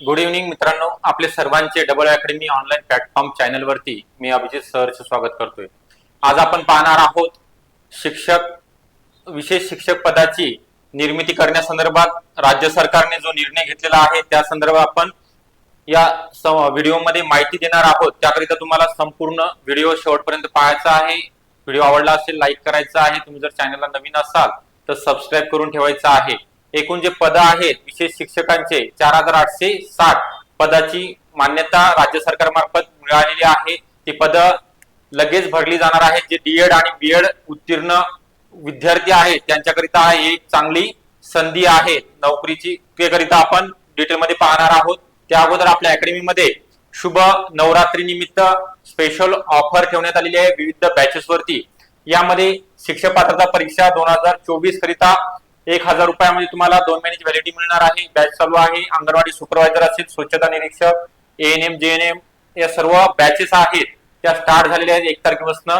Good evening मित्रांनो. आपले सर्वांचे डबल अकॅडमी ऑनलाईन प्लॅटफॉर्म चॅनलवरती मी अभिजित सरचं स्वागत करतोय. आज आपण पाहणार आहोत शिक्षक विशेष शिक्षक पदाची निर्मिती करण्यासंदर्भात राज्य सरकारने जो निर्णय घेतलेला आहे त्या संदर्भात आपण या स- व्हिडिओमध्ये माहिती देणार आहोत. त्याकरिता तुम्हाला संपूर्ण व्हिडिओ शेवटपर्यंत पाहायचा आहे. व्हिडिओ आवडला असेल लाईक करायचा आहे. तुम्ही जर चॅनलला नवीन असाल तर सबस्क्राईब करून ठेवायचा आहे. एकूण जे पद आहेत विशेष शिक्षकांचे चार हजार आठशे साठ पदाची मान्यता राज्य सरकारमार्फत मिळालेली आहे. ती पद लगेच भरली जाणार आहेत. जे डीएड आणि बीएड उत्तीर्ण विद्यार्थी आहेत त्यांच्याकरिता ही एक चांगली संधी आहे. नोकरीची त्याकरिता आपण डिटेलमध्ये पाहणार आहोत. त्या अगोदर आपल्या अकॅडमीमध्ये शुभ नवरात्री निमित्त स्पेशल ऑफर ठेवण्यात आलेली आहे. विविध बॅचेस वरती. यामध्ये शिक्षक पात्रता परीक्षा दोन हजार चोवीस करिता एक हजार रुपयामध्ये तुम्हाला दोन महिन्याची व्हॅलिडिटी मिळणार आहे. बॅच चालू आहे. अंगणवाडी सुपरवायझर असेल स्वच्छता निरीक्षक एएनएम जेएनएम या सर्व बॅचेस आहेत. त्या स्टार्ट झालेल्या आहेत एक तारखेपासून.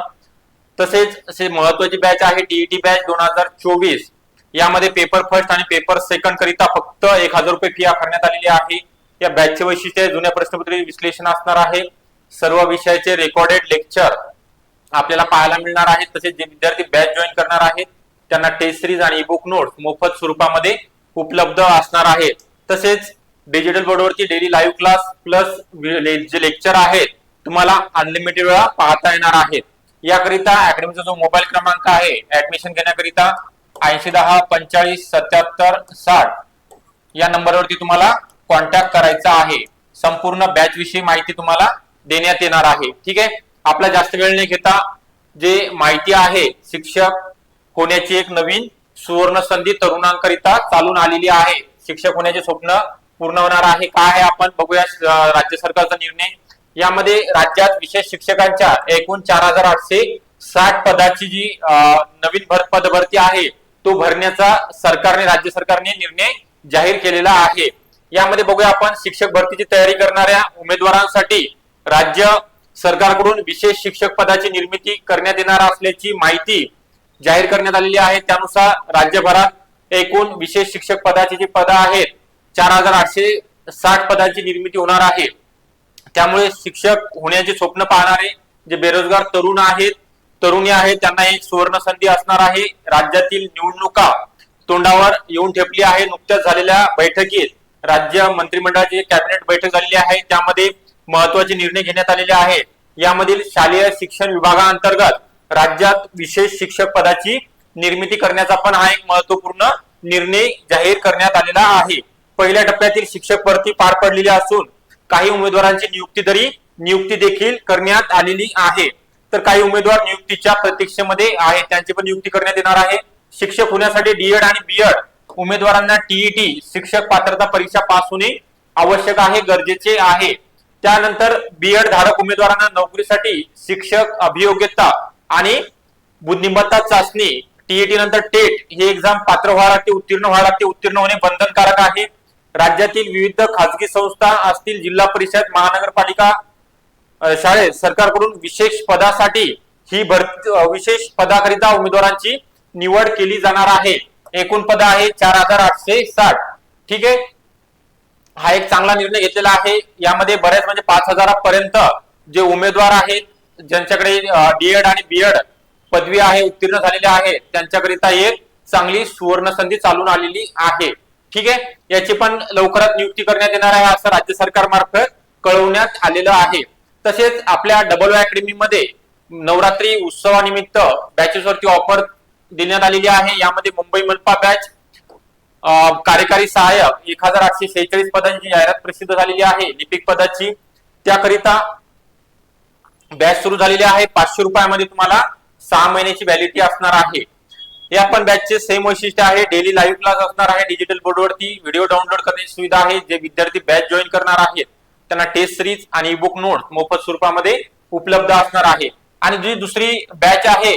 तसेच असे महत्वाची बॅच आहे टीईटी बॅच दोन हजार चोवीस. यामध्ये पेपर फर्स्ट आणि पेपर सेकंड करिता फक्त एक हजार रुपये फी आकारण्यात आलेली आहे. या बॅचचे वैशिष्ट्य जुन्या प्रश्नपत्रे विश्लेषण असणार आहे. सर्व विषयाचे रेकॉर्डेड लेक्चर आपल्याला पाहायला मिळणार आहेत. तसेच जे विद्यार्थी बॅच जॉईन करणार आहेत त्यांना टेस्ट सिरीज आणि बुक नोट्स मोफत स्वरूपामध्ये उपलब्ध असणार आहेत. तसेच डिजिटल बोर्डवरती डेली लाईव्ह क्लास प्लस जे लेक्चर आहेत तुम्हाला अनलिमिटेड वेळा पाहता येणार आहेत. याकरिता अकॅडमीचा जो मोबाईल क्रमांक आहे ऍडमिशन घेण्याकरिता ऐंशी दहा पंचाळीस सत्याहत्तर साठ या नंबरवरती तुम्हाला कॉन्टॅक्ट करायचा आहे. संपूर्ण बॅच विषयी माहिती तुम्हाला देण्यात येणार आहे. ठीक आहे? आपला जास्त वेळ न घेता जे माहिती आहे शिक्षक होण्याची एक नवीन सुवर्ण संधी तरुणांकरिता चालून आलेली आहे. शिक्षक होण्याचे स्वप्न पूर्ण होणार आहे. काय आहे आपण बघूया राज्य सरकारचा निर्णय. यामध्ये राज्यात विशेष शिक्षकांच्या एकूण चार हजार आठशे साठ पदाची जी नवीन भर पद भरती आहे तो भरण्याचा सरकारने राज्य सरकारने निर्णय जाहीर केलेला आहे. यामध्ये बघूया आपण शिक्षक भरतीची तयारी करणाऱ्या उमेदवारांसाठी राज्य सरकारकडून विशेष शिक्षक पदाची निर्मिती करण्यात येणार असल्याची माहिती जाहीर करण्यात आलेली आहे. त्यानुसार राज्यभरात एकूण विशेष शिक्षक पदाची जी पदं आहेत चार हजार आठशे साठ पदांची निर्मिती होणार आहे. त्यामुळे शिक्षक होण्याचे स्वप्न पाहणारे जे बेरोजगार तरुण आहेत तरुणी आहेत त्यांना एक सुवर्ण संधी असणार आहे. राज्यातील निवडणुका तोंडावर येऊन ठेपली आहे. नुकत्याच झालेल्या बैठकीत राज्य मंत्रिमंडळाची कॅबिनेट बैठक झालेली आहे. त्यामध्ये महत्त्वाचे निर्णय घेण्यात आलेले आहेत. यामधील शालेय शिक्षण विभागाअंतर्गत राज्यात विशेष शिक्षक पदाची निर्मिती करण्याचा पण हा एक महत्त्वपूर्ण निर्णय जाहीर करण्यात आलेला आहे. पहिल्या टप्प्यातील शिक्षक भरती पार पडलेली असून काही उमेदवारांची नियुक्ती तरी नियुक्ती देखील करण्यात आलेली आहे. तर काही उमेदवार नियुक्तीच्या प्रतीक्षेमध्ये आहेत. त्यांची पण नियुक्ती करण्यात येणार आहे. शिक्षक होण्यासाठी डीएड आणि बीएड उमेदवारांना टीईटी शिक्षक पात्रता परीक्षा पास होणे आवश्यक आहे गरजेचे आहे. त्यानंतर बीएड धारक उमेदवारांना नोकरीसाठी शिक्षक अभियोग्यता आणि बुद्धिमत्ता चाचणी टीईटी नंतर टेट ही एक्झाम पात्र व्हावं लागते उत्तीर्ण व्हावं लागते उत्तीर्ण होणे बंधनकारक आहे. राज्यातील विविध खासगी संस्था असतील जिल्हा परिषद महानगरपालिका शाळेत सरकारकडून विशेष पदासाठी ही भरती विशेष पदाकरिता उमेदवारांची निवड केली जाणार आहे. एकूण पद आहे चार हजार आठशे साठ. ठीक आहे? हा एक चांगला निर्णय घेतलेला आहे. यामध्ये बऱ्याच म्हणजे पाच हजारापर्यंत जे उमेदवार आहेत ज्यांच्याकडे डीएड आणि बीएड पदवी आहे उत्तीर्ण झालेली आहे त्यांच्याकरिता एक चांगली सुवर्ण संधी चालून आलेली आहे. ठीक आहे? याची पण लवकरात नियुक्ती करण्यात येणार आहे असं राज्य सरकारमार्फत कळवण्यात आलेलं आहे. तसेच आपल्या डबल अकॅडमी मध्ये नवरात्री उत्सवानिमित्त बॅचेस वरती ऑफर देण्यात आलेली आहे. यामध्ये मुंबई मनपा बॅच कार्यकारी सहाय्यक एक हजार आठशे शेहेचाळीस पदांची जाहिरात प्रसिद्ध झालेली आहे. लिपिक पदाची. त्याकरिता बॅच सुरू झालेली आहे. पाचशे रुपयामध्ये तुम्हाला सहा महिन्याची व्हॅलिडिटी असणार आहे. या पण बॅचचे सेम वैशिष्ट्य आहे. डेली लाईव्ह क्लास असणार आहे. डिजिटल बोर्डवरती व्हिडिओ डाउनलोड करण्याची सुविधा आहे. जे विद्यार्थी बॅच जॉईन करणार आहेत त्यांना टेस्ट सिरीज आणि बुक नोट मोफत स्वरूपामध्ये उपलब्ध असणार आहे. आणि जी दुसरी बॅच आहे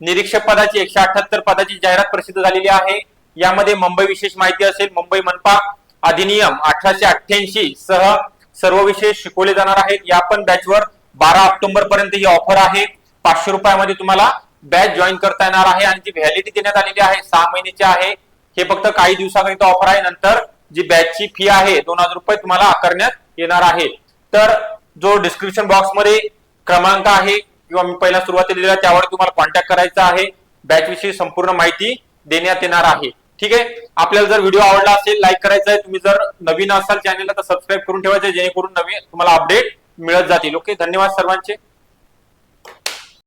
निरीक्षक पदाची एकशे अठ्याहत्तर पदाची जाहिरात प्रसिद्ध झालेली आहे. यामध्ये मुंबई विशेष माहिती असेल. मुंबई मनपा अधिनियम अठराशे अठ्ठ्याऐंशी सह सर्व विषय शिकवले जाणार आहेत. या पण बॅचवर बारा ऑक्टोबर पर्यंत ही ऑफर आहे. पाचशे रुपयामध्ये तुम्हाला बॅच जॉईन करता येणार आहे आणि जी व्हॅलिडिटी देण्यात आलेली आहे सहा महिन्याची आहे. हे फक्त काही दिवसाकरिता ऑफर आहे. नंतर जी बॅचची फी आहे दोन हजार रुपये तुम्हाला आकारण्यात येणार आहे. तर जो डिस्क्रिप्शन बॉक्समध्ये क्रमांक आहे किंवा मी पहिला सुरुवातीला दिला त्यावर तुम्हाला कॉन्टॅक्ट करायचा आहे. बॅच विषयी संपूर्ण माहिती देण्यात येणार आहे. ठीक आहे? आपल्याला जर व्हिडिओ आवडला असेल लाईक करायचा आहे तुम्ही जर नवीन असाल चॅनलला तर सबस्क्राईब करून ठेवायचं जेणेकरून नवीन तुम्हाला अपडेट मिळत जातील. ओके धन्यवाद सर्वांचे.